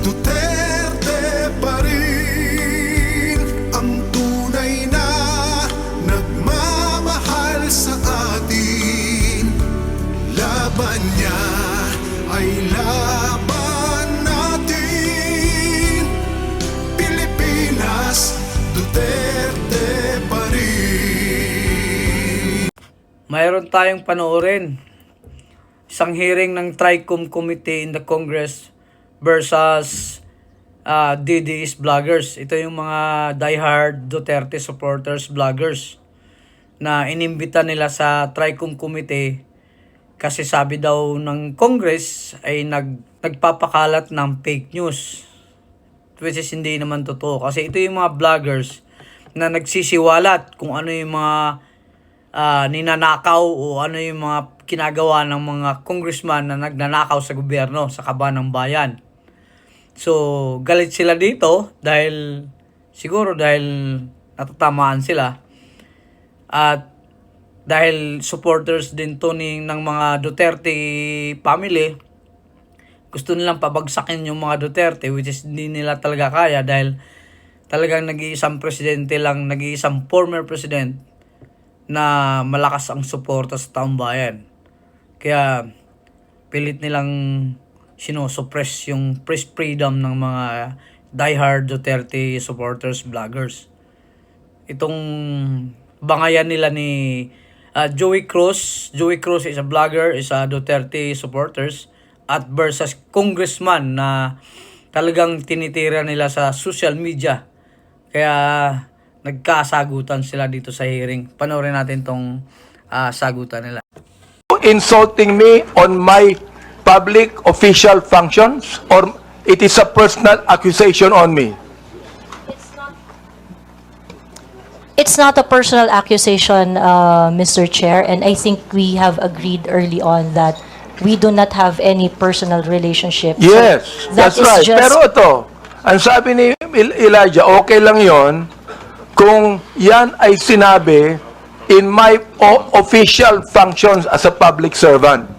Duterte pa ang tunay na nagmamahal sa atin. Laban niya ay laban natin. Pilipinas, Duterte pa mayroon tayong panoorin. Isang hearing ng TRICOM Committee in the Congress versus uh, DDS vloggers. Ito yung mga diehard Duterte supporters vloggers na inimbita nila sa TRICOM Committee kasi sabi daw ng Congress ay nag, nagpapakalat ng fake news which is hindi naman totoo. Kasi ito yung mga vloggers na nagsisiwalat kung ano yung mga ah, ninanakaw o ano yung mga kinagawa ng mga congressman na nagnanakaw sa gobyerno, sa kaba ng bayan. So, galit sila dito dahil siguro dahil natatamaan sila. At dahil supporters din to ni, ng mga Duterte family, gusto nilang pabagsakin yung mga Duterte which is hindi nila talaga kaya dahil talagang nag-iisang presidente lang, nag-iisang former president na malakas ang suporta sa taong bayan. Kaya pilit nilang sinosuppress yung press freedom ng mga diehard Duterte supporters, vloggers. Itong bangayan nila ni ah, Joey Cruz. Joey Cruz is a vlogger, is a Duterte supporters at versus congressman na talagang tinitira nila sa social media. Kaya nagkasagutan sila dito sa hearing. Panoorin natin tong ah, sagutan nila. insulting me on my public official functions or it is a personal accusation on me? It's not a personal accusation, uh, Mr. Chair, and I think we have agreed early on that we do not have any personal relationship. So Yes, that that's is right. just- Pero ito, ang sabi ni El- Elijah, okay lang yon kung yan ay sinabi in my official functions as a public servant.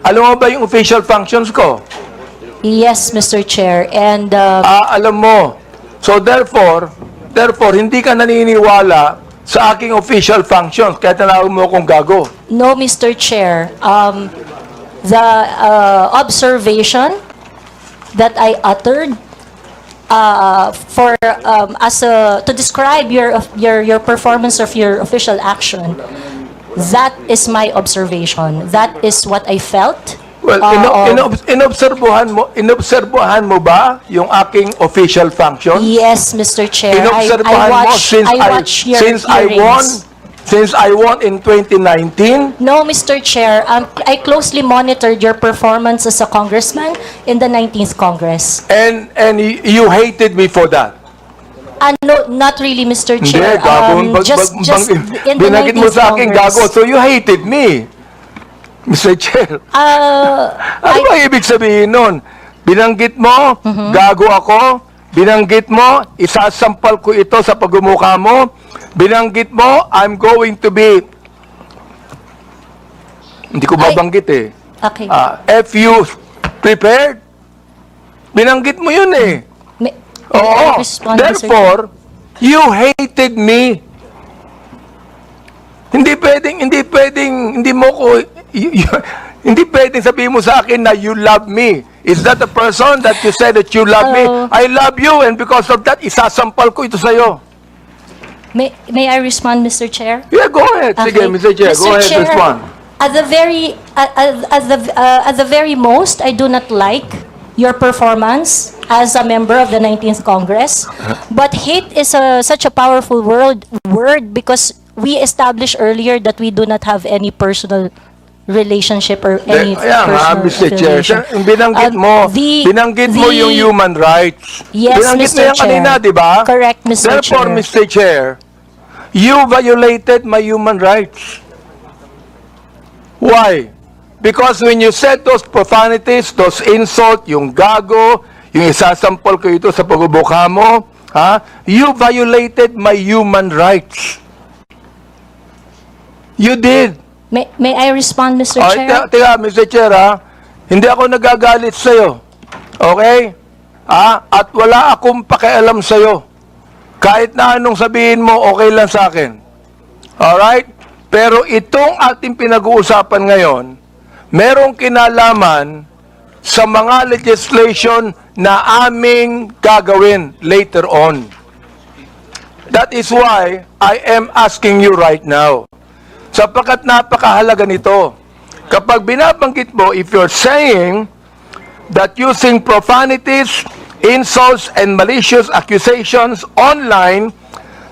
Alam mo ba yung official functions ko? Yes, Mr. Chair, and uh, Ah, alam mo. So therefore, therefore, hindi ka naniniwala sa aking official functions kaya tinawag mo akong gago. no, Mr. Chair, um, the uh, observation that I uttered uh, for um, as a to describe your of- your your performance of your official action. That is my observation. That is what I felt. Well, uh, ino- ino- inobserbuhan mo, inobserbuhan mo ba yung aking official functions? Yes, Mr. Chair. I, I Inobserbahan mo watch, since I I, watch your since I hearings. won, since I won in 2019, No, Mr. Chair. Um, I closely monitored your performance as a congressman in the 19th Congress. and and you hated me for that. Uh, no, not really, Mr. Hindi, Chair. gago. Um, Bag- just, bag- just bang- in the binanggit mo 19th sa akin Congress. gago, so you hated me. Mr. Chair, Uh, ano I- ba ibig sabihin nun? Binanggit mo, Mm-hmm. gago ako, binanggit mo, isasampal ko ito sa pagmumukha mo, binanggit mo, I'm going to be, hindi ko Ay- babanggit eh. okay. Ah, if you prepared, binanggit mo yun eh. Oo. respond? Therefore, you hated me. Hindi pwedeng, hindi pwedeng, hindi mo ko, hindi pwedeng sabihin mo sa akin na you love me. Is that the person that you said that you love me? Oh. I love you and because of that, isasampal ko ito sa'yo. May, may I respond, Mr. Chair? Yeah, go ahead. Sige, Okay. Mr. Chair, go ahead, Chair, respond. At the very, at, at, at the, uh, at the very most, I do not like your performance as a member of the 19th Congress. But hate is a, such a powerful word, word because we established earlier that we do not have any personal relationship or any nga, personal Mr. Chair, affiliation. siya- binanggit Uh, mo, the- binanggit mo the- yung human rights. Yes, binanggit Mr. mo yan Chair. kanina, di ba? Correct, Mr. Therefore, Chair. Mr. Chair, you violated my human rights. Why? Because when you said those profanities, those insult, yung gago, yung isasampol ko ito sa pagbubuka mo, ha? You violated my human rights. You did. May, may I respond, Mr. Ay, Chair? teka, Mr. Chair, ha? Hindi ako nagagalit sa'yo. Okay? Ah, at wala akong pakialam sa'yo. Kahit na anong sabihin mo, okay lang sa akin. Alright? Pero itong ating pinag-uusapan ngayon, merong kinalaman sa mga legislation na aming gagawin later on. That is why I am asking you right now. Sapagkat napakahalaga nito. Kapag binabanggit mo, if you're saying that using profanities, insults, and malicious accusations online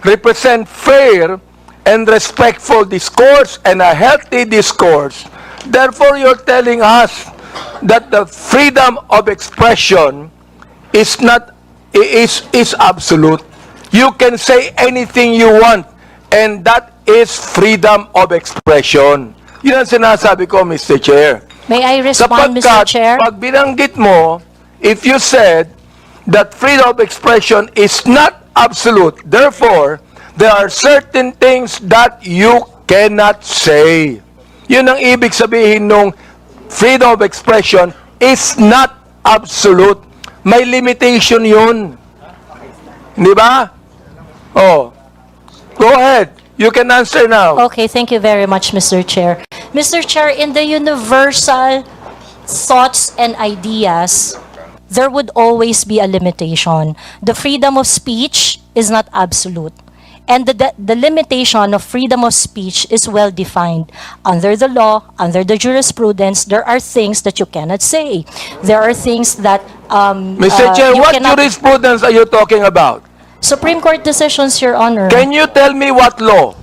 represent fair and respectful discourse and a healthy discourse. Therefore, you're telling us that the freedom of expression is not is is absolute. You can say anything you want and that is freedom of expression. Yun ang sinasabi ko, Mr. Chair. May I respond, Mr. Sapagkat Chair? pag binanggit mo, if you said that freedom of expression is not absolute, therefore, there are certain things that you cannot say. Yun ang ibig sabihin nung freedom of expression is not absolute. May limitation yun. Di ba? Oh. Go ahead. You can answer now. Okay, thank you very much, Mr. Chair. Mr. Chair, in the universal thoughts and ideas, there would always be a limitation. The freedom of speech is not absolute. And the, the, the limitation of freedom of speech is well defined. Under the law, under the jurisprudence, there are things that you cannot say. There are things that um, Mr. uh, Chair, you what cannot- jurisprudence are you talking about? Supreme Court decisions, Your Honor. Can you tell me what law?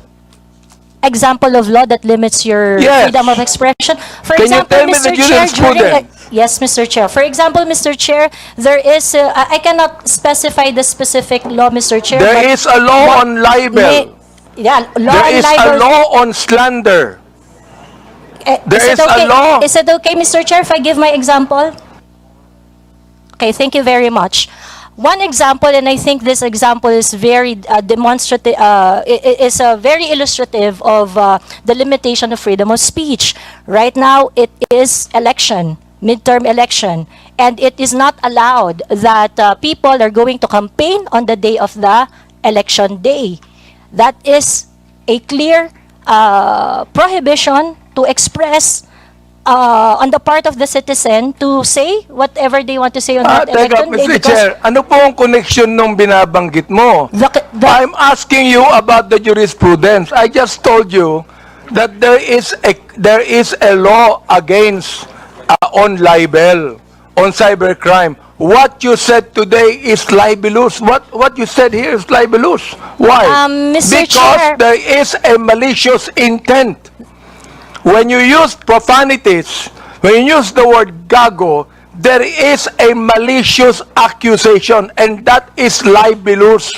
example of law that limits your Yes. freedom of expression. For Can you example, tell me Mr. the Chair, during jurisprudence? Yes, Mr. Chair. For example, Mr. Chair, there is uh, I I cannot specify the specific law, Mr. Chair. There is a law on libel. yeah, law There on is a libel. law on slander. Eh, there is, is it a okay? law. Is it okay, Mr. Chair, if I give my example? Okay, thank you very much. One example, and I think this example is very uh, demonstrative, uh, i- i- is uh, very illustrative of uh, the limitation of freedom of speech. Right now, it is election, midterm election, and it is not allowed that uh, people are going to campaign on the day of the election day. That is a clear uh, prohibition to express uh, on the part of the citizen to say whatever they want to say on Ah, that teka, election day Mr. Chair, ano po ang connection nung binabanggit mo? the, the, I'm asking you about the jurisprudence. I just told you that there is a there is a law against uh, on libel, on cybercrime. What you said today is libelous. What what you said here is libelous. Why? Um, Mr. Because Chair- there is a malicious intent. When you use profanities, when you use the word gago, there is a malicious accusation and that is libelous.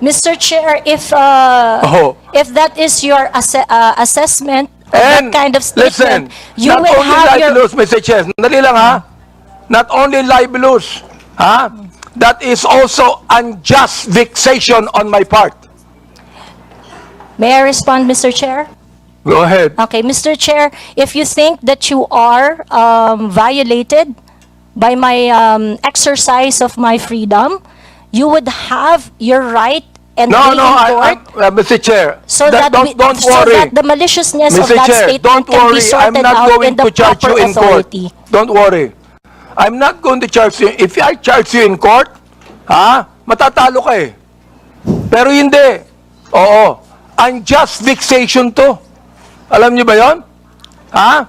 Mr. Chair, if uh, Oh. if that is your asse- uh, assessment And that kind of listen, statement, you not will only have your libelous, Mr. Chair, dali lang ha, not only libelous, ha, that is also unjust vexation on my part. May I respond, Mr. Chair? Go ahead. Okay, Mr. Chair, if you think that you are um, violated by my um, exercise of my freedom, you would have your right and No, no, I, court I, uh, Mr. Chair, so that- that, don't, we- don't so worry. that the maliciousness of Mr. that Chair, statement don't can be worry. I'm sorted not out going in the to charge you in court. authority. Don't worry. I'm not going to charge you. If I charge you in court, ha, matatalo ka eh. Pero hindi. Oo. Unjust vexation to. Alam niyo ba yon? Ha?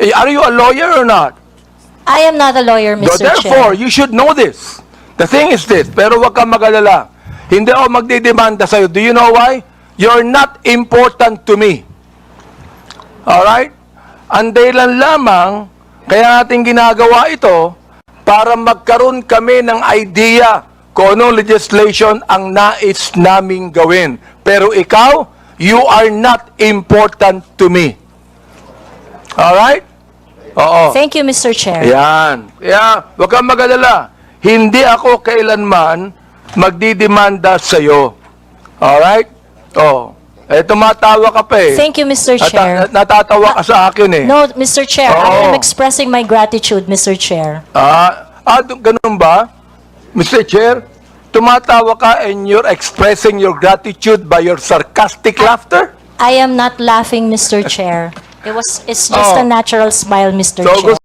Eh, Are you a lawyer or not? I am not a lawyer, So Mr. therefore, Chair. you should know this. The thing is this, pero wag kang magalala. Hindi ako magdidemanda sa'yo. Do you know why? You're not important to me. Alright? Ang dahilan lamang, kaya natin ginagawa ito, para magkaroon kami ng idea kung anong legislation ang nais naming gawin. Pero ikaw, you are not important to me. Alright? Oo. Thank you, Mr. Chair. Yan. Kaya, huwag kang magalala. Hindi ako kailanman magdidemanda sa'yo. Alright? Oh. Eh, tumatawa ka pa eh. Thank you, Mr. Nata- Chair. natatawa ka sa akin eh. No, Mr. Chair, I am Oo. expressing my gratitude, Mr. Chair. Ah, ah, ganun ba? Mr. Chair, tumatawa ka and you're expressing your gratitude by your sarcastic laughter? I am not laughing, Mr. Chair. It was, it's just Oh. a natural smile, Mr. So, Chair.